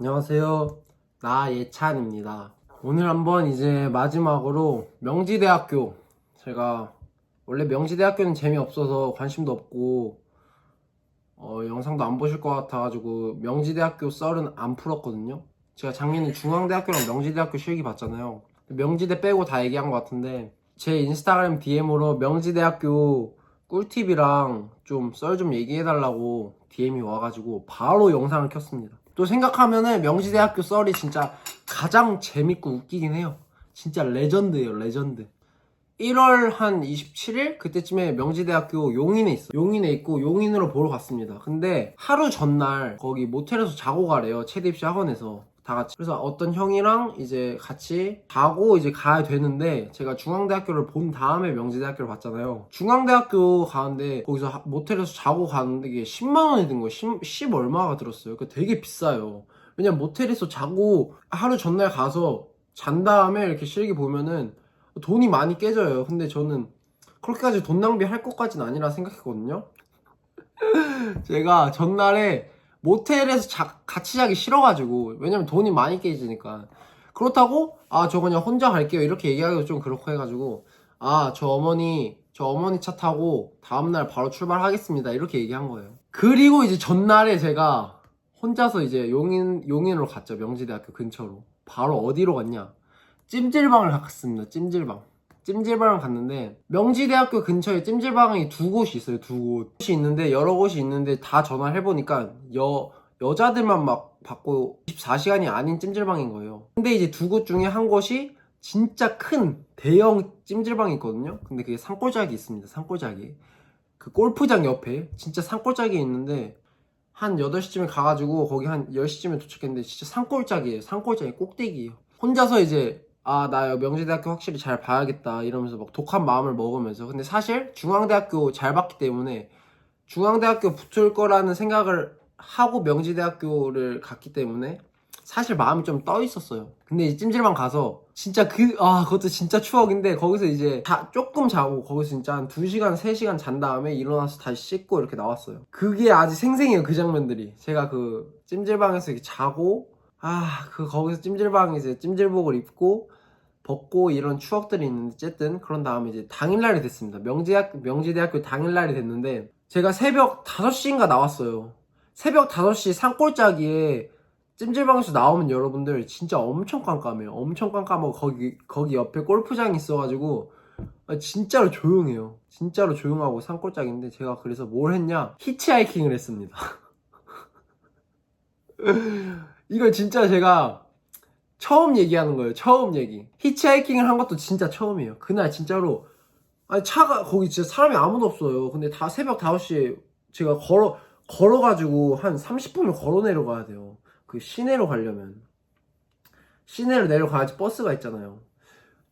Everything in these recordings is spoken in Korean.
안녕하세요. 나예찬입니다. 오늘 한번 이제 마지막으로 명지대학교 제가 원래 명지대학교는 재미없어서 관심도 없고 어, 영상도 안 보실 것 같아가지고 명지대학교 썰은 안 풀었거든요. 제가 작년에 중앙대학교랑 명지대학교 실기 봤잖아요. 명지대 빼고 다 얘기한 것 같은데 제 인스타그램 DM으로 명지대학교 꿀팁이랑 좀 썰 좀 얘기해달라고 DM이 와가지고 바로 영상을 켰습니다. 또 생각하면은 명지대학교 썰이 진짜 가장 재밌고 웃기긴 해요. 진짜 레전드예요, 레전드. 1월 한 27일 그때쯤에 명지대학교 용인에 있어. 용인에 있고 용인으로 보러 갔습니다. 근데 하루 전날 거기 모텔에서 자고 가래요. 체대 입시 학원에서. 다 같이. 그래서 어떤 형이랑 이제 같이 가고 이제 가야 되는데 제가 중앙대학교를 본 다음에 명지대학교를 봤잖아요. 중앙대학교 가는데 거기서 하- 모텔에서 자고 가는데 이게 10만 원이 든 거예요. 10, 10 얼마가 들었어요. 그 되게 비싸요. 왜냐면 모텔에서 자고 하루 전날 가서 잔 다음에 이렇게 실기 보면은 돈이 많이 깨져요. 근데 저는 그렇게까지 돈 낭비할 것까지는 아니라 생각했거든요. 제가 전날에 모텔에서 자- 같이 자기 싫어가지고. 왜냐면 돈이 많이 깨지니까. 그렇다고 아 저 그냥 혼자 갈게요. 이렇게 얘기하기도 좀 그렇고 해가지고 아 저 어머니 저 어머니 차 타고 다음날 바로 출발하겠습니다. 이렇게 얘기한 거예요. 그리고 이제 전날에 제가 혼자서 이제 용인 용인으로 갔죠. 명지대학교 근처로. 바로 어디로 갔냐? 찜질방을 갔습니다. 찜질방 찜질방을 갔는데 명지대학교 근처에 찜질방이 두 곳이 있어요 두 곳이 있는데 여러 곳이 있는데 다 전화를 해보니까 여 여자들만 막 받고 24시간이 아닌 찜질방인 거예요. 근데 이제 두 곳 중에 한 곳이 진짜 큰 대형 찜질방이 있거든요. 근데 그게 산골짜기 있습니다 산골짜기. 그 골프장 옆에 진짜 산골짜기에 있는데 한 8시쯤에 가가지고 거기 한 10시쯤에 도착했는데 진짜 산골짜기예요 산골짜기 꼭대기예요. 혼자서 이제 아 나 명지대학교 확실히 잘 봐야겠다 이러면서 막 독한 마음을 먹으면서 근데 사실 중앙대학교 잘 봤기 때문에 중앙대학교 붙을 거라는 생각을 하고 명지대학교를 갔기 때문에 사실 마음이 좀 떠 있었어요. 근데 이 찜질방 가서 진짜 그, 아, 그것도 진짜 추억인데 거기서 이제 다 조금 자고 거기서 진짜 한 2시간, 3시간 잔 다음에 일어나서 다시 씻고 이렇게 나왔어요. 그게 아직 생생해요, 그 장면들이. 제가 그 찜질방에서 이렇게 자고, 아, 그 거기서 찜질방 이제 찜질복을 입고 벗고 이런 추억들이 있는데 어쨌든 그런 다음에 이제 당일날이 됐습니다. 명지학, 명지대학교 당일날이 됐는데 제가 새벽 5시인가 나왔어요. 새벽 5시 산골짜기에 찜질방에서 나오면 여러분들 진짜 엄청 깜깜해요. 엄청 깜깜하고 거기 거기 옆에 골프장이 있어가지고 아, 진짜로 조용해요. 진짜로 조용하고 산골짜기인데 제가 그래서 뭘 했냐? 히치하이킹을 했습니다. 이걸 진짜 제가 처음 얘기하는 거예요. 처음 얘기. 히치하이킹을 한 것도 진짜 처음이에요. 그날 진짜로 아니 차가 거기 진짜 사람이 아무도 없어요. 근데 다 새벽 5시에 제가 걸어 걸어가지고 한 30분을 걸어 내려가야 돼요. 그 시내로 가려면 시내로 내려가야지 버스가 있잖아요.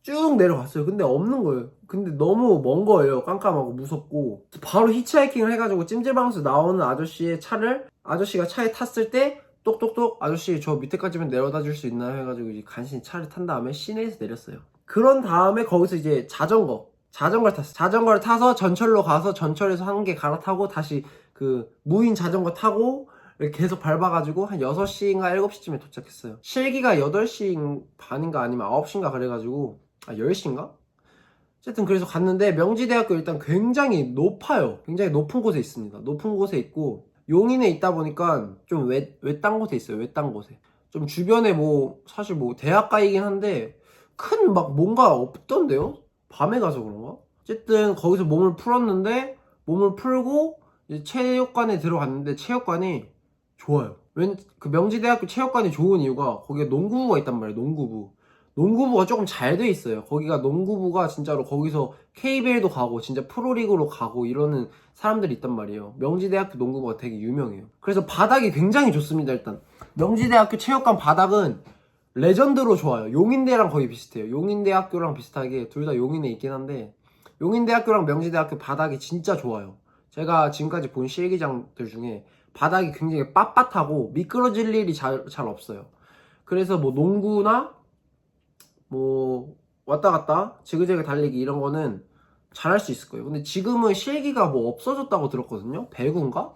쭉 내려갔어요. 근데 없는 거예요. 근데 너무 먼 거예요. 깜깜하고 무섭고 바로 히치하이킹을 해가지고 찜질방에서 나오는 아저씨의 차를 아저씨가 차에 탔을 때 똑똑똑 아저씨 저 밑에까지만 내려다 줄 수 있나요? 해가지고 이제 간신히 차를 탄 다음에 시내에서 내렸어요. 그런 다음에 거기서 이제 자전거 자전거를 탔어요. 자전거를 타서 전철로 가서 전철에서 한 개 갈아타고 다시 그 무인 자전거 타고 계속 밟아가지고 한 6시인가 7시쯤에 도착했어요. 실기가 8시 반인가 아니면 9시인가 그래가지고 아 10시인가? 어쨌든 그래서 갔는데 명지대학교 일단 굉장히 높아요. 굉장히 높은 곳에 있습니다. 높은 곳에 있고 용인에 있다 보니까 좀 외, 외딴 곳에 있어요. 외딴 곳에. 좀 주변에 뭐 사실 뭐 대학가이긴 한데 큰 막 뭔가 없던데요? 밤에 가서 그런가? 어쨌든 거기서 몸을 풀었는데 몸을 풀고 체육관에 들어갔는데 체육관이 좋아요. 왠 그 명지대학교 체육관이 좋은 이유가 거기에 농구부가 있단 말이에요. 농구부. 농구부가 조금 잘 돼 있어요. 거기가 농구부가 진짜로 거기서 KBL도 가고 진짜 프로리그로 가고 이러는 사람들이 있단 말이에요. 명지대학교 농구부가 되게 유명해요. 그래서 바닥이 굉장히 좋습니다. 일단 명지대학교 체육관 바닥은 레전드로 좋아요. 용인대랑 거의 비슷해요. 용인대학교랑 비슷하게 둘 다 용인에 있긴 한데 용인대학교랑 명지대학교 바닥이 진짜 좋아요. 제가 지금까지 본 실기장들 중에 바닥이 굉장히 빳빳하고 미끄러질 일이 잘, 잘 없어요. 그래서 뭐 농구나 뭐 왔다 갔다 지그재그 달리기 이런 거는 잘할 수 있을 거예요. 근데 지금은 실기가 뭐 없어졌다고 들었거든요. 배구인가?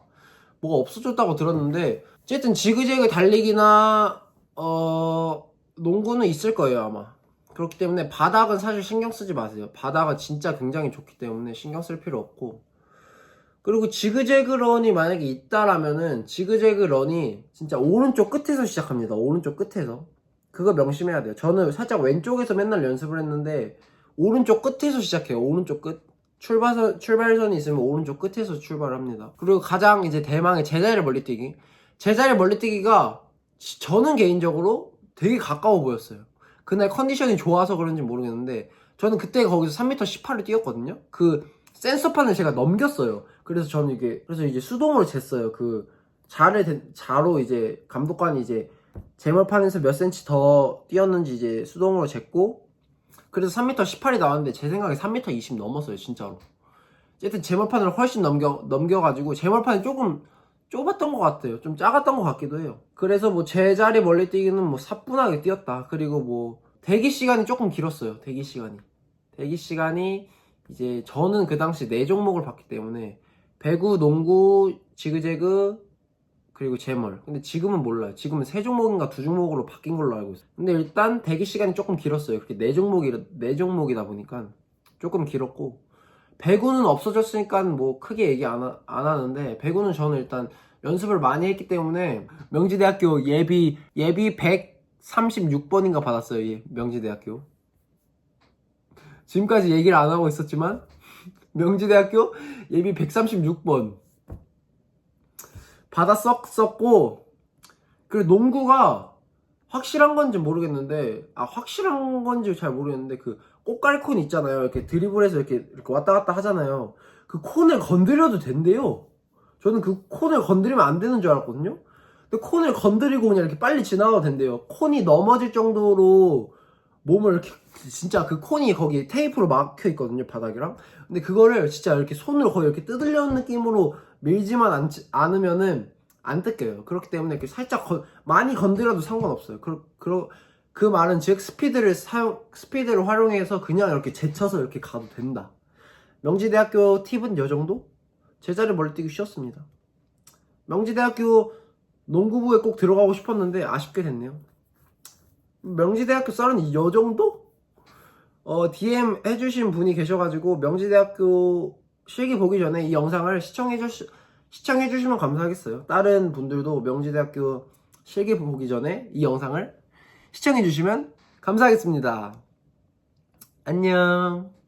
뭐가 없어졌다고 들었는데 어쨌든 지그재그 달리기나 어 농구는 있을 거예요 아마 그렇기 때문에 바닥은 사실 신경 쓰지 마세요 바닥은 진짜 굉장히 좋기 때문에 신경 쓸 필요 없고 그리고 지그재그 런이 만약에 있다라면은 지그재그 런이 진짜 오른쪽 끝에서 시작합니다 오른쪽 끝에서 그거 명심해야 돼요 저는 살짝 왼쪽에서 맨날 연습을 했는데 오른쪽 끝에서 시작해요 오른쪽 끝 출발선, 출발선이 있으면 오른쪽 끝에서 출발합니다 그리고 가장 이제 대망의 제자리 멀리뛰기 제자리 멀리뛰기가 지- 저는 개인적으로 되게 가까워 보였어요. 그날 컨디션이 좋아서 그런지 모르겠는데 저는 그때 거기서 3m 18을 뛰었거든요. 그 센서판을 제가 넘겼어요. 그래서 저는 이게 그래서 이제 수동으로 쟀어요. 그 자를 댄- 자로 이제 감독관이 이제 제멀판에서 몇 센치 더 뛰었는지 이제 수동으로 쟀고 그래서 3m 18이 나왔는데 제 생각에 3m 20 넘었어요, 진짜로. 어쨌든 제멀판을 훨씬 넘겨 넘겨가지고 제멀판이 조금 좁았던 것 같아요. 좀 작았던 것 같기도 해요. 그래서 뭐 제자리 멀리 뛰기는 뭐 사뿐하게 뛰었다. 그리고 뭐 대기 시간이 조금 길었어요. 대기 시간이. 대기 시간이 이제 저는 그 당시 네 종목을 봤기 때문에 배구, 농구, 지그재그 그리고 제멀. 근데 지금은 몰라요. 지금은 세 종목인가 두 종목으로 바뀐 걸로 알고 있어요. 근데 일단 대기 시간이 조금 길었어요. 그렇게 네 종목이 네 종목이다 보니까 조금 길었고 배구는 없어졌으니까 뭐 크게 얘기 안, 하, 안 하는데 배구는 저는 일단 연습을 많이 했기 때문에 명지대학교 예비 예비 136번인가 받았어요. 예, 명지대학교. 지금까지 얘기를 안 하고 있었지만 명지대학교 예비 136번 받았었고 그리고 농구가 확실한 건지 모르겠는데 아 확실한 건지 잘 모르겠는데 그 꽃갈 콘 있잖아요. 이렇게 드리블해서 이렇게 이렇게 왔다 갔다 하잖아요. 그 콘을 건드려도 된대요. 저는 그 콘을 건드리면 안 되는 줄 알았거든요. 근데 콘을 건드리고 그냥 이렇게 빨리 지나가도 된대요. 콘이 넘어질 정도로 몸을 이렇게 진짜 그 콘이 거기 테이프로 막혀 있거든요 바닥이랑. 근데 그거를 진짜 이렇게 손으로 거의 이렇게 뜯으려는 느낌으로 밀지만 않지, 않으면은 안 뜯겨요. 그렇기 때문에 이렇게 살짝 건- 많이 건드려도 상관없어요. 그, 그, 그 말은 즉 스피드를 사용 스피드를 활용해서 그냥 이렇게 제쳐서 이렇게 가도 된다. 명지대학교 팁은 요 정도? 제자리 멀리 뛰기 쉬웠습니다. 명지대학교 농구부에 꼭 들어가고 싶었는데 아쉽게 됐네요 명지대학교 썰은 이 정도? 어, DM 해주신 분이 계셔가지고 명지대학교 실기 보기 전에 이 영상을 시청해주, 시청해주시면 감사하겠어요. 다른 분들도 명지대학교 실기 보기 전에 이 영상을 시청해주시면 감사하겠습니다. 안녕.